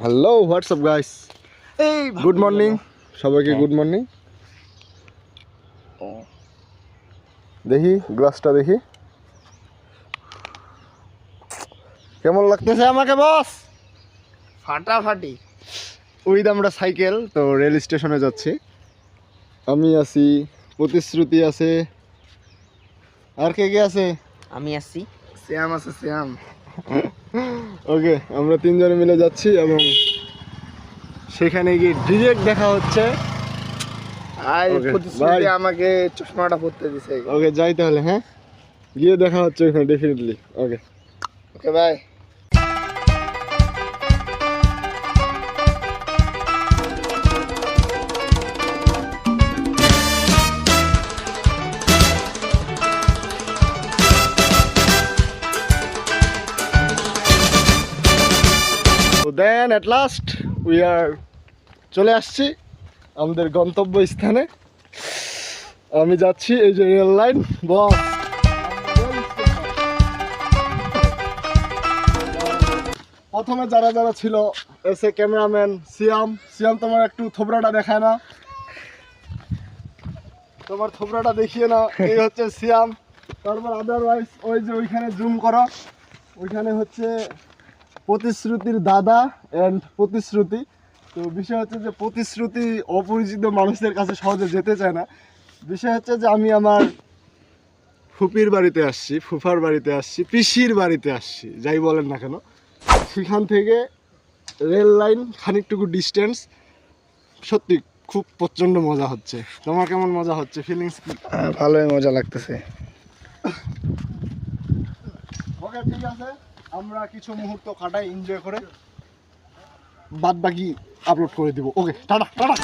Hello WhatsApp guys এই good morning সবাইকে good morning দেখি গ্লাসটা দেখি। কেমন লাগতেছে আমাকে বস ফাটাফাটি। উইদ আমরা সাইকেল তো রেল স্টেশনে যাচ্ছি। আমি আছি প্রতিশ্রুতি আছে। আর কে কে আছে? আমি আসছি শ্যাম আছে শ্যাম ওকে আমরা তিনজনে মিলে যাচ্ছি এবং সেখানে গিয়ে ডিরেক্ট দেখা হচ্ছে। আর Okay, প্রতিশ্রুতি আমাকে চশমাটা পরতে দিছে ওকে যাই তাহলে হ্যাঁ? গিয়ে দেখা হচ্ছে ওখানে definitely okay okay bye then at last we are চলে আসছি আমাদের গন্তব্য স্থানে আমি যাচ্ছি এই যে রেল লাইন বস। প্রথমে যারা যারা ছিল, এসে ক্যামেরাম্যান সিয়াম। সিয়াম, তোমার একটু থোবরাটা দেখায় না। তোমার থোবরাটা দেখিয়ে না এই হচ্ছে সিয়াম। তারপর আদারওয়াইজ ওই যে ওইখানে জুম করো। ওইখানে হচ্ছে প্রতিশ্রুতির দাদা অ্যান্ড প্রতিশ্রুতি। তো বিষয় হচ্ছে যে প্রতিশ্রুতি অপরিচিত মানুষদের কাছে সহজে যেতে চায় না। বিষয় হচ্ছে যে আমি আমার ফুপির বাড়িতে আসছি ফুফার বাড়িতে আসছি পিসির বাড়িতে আসছি যাই বলেন না কেন। সেখান থেকে রেল লাইন খানিকটুকু ডিস্টেন্স সত্যি খুব প্রচণ্ড মজা হচ্ছে। তোমার কেমন মজা হচ্ছে? ফিলিংস কি? ভালোই মজা লাগতেছে। ওকে ঠিক আছে। আমরা কিছু মুহূর্ত কাটাই এনজয় করে বাদ বাকি আপলোড করে দিব। Okay tata tata.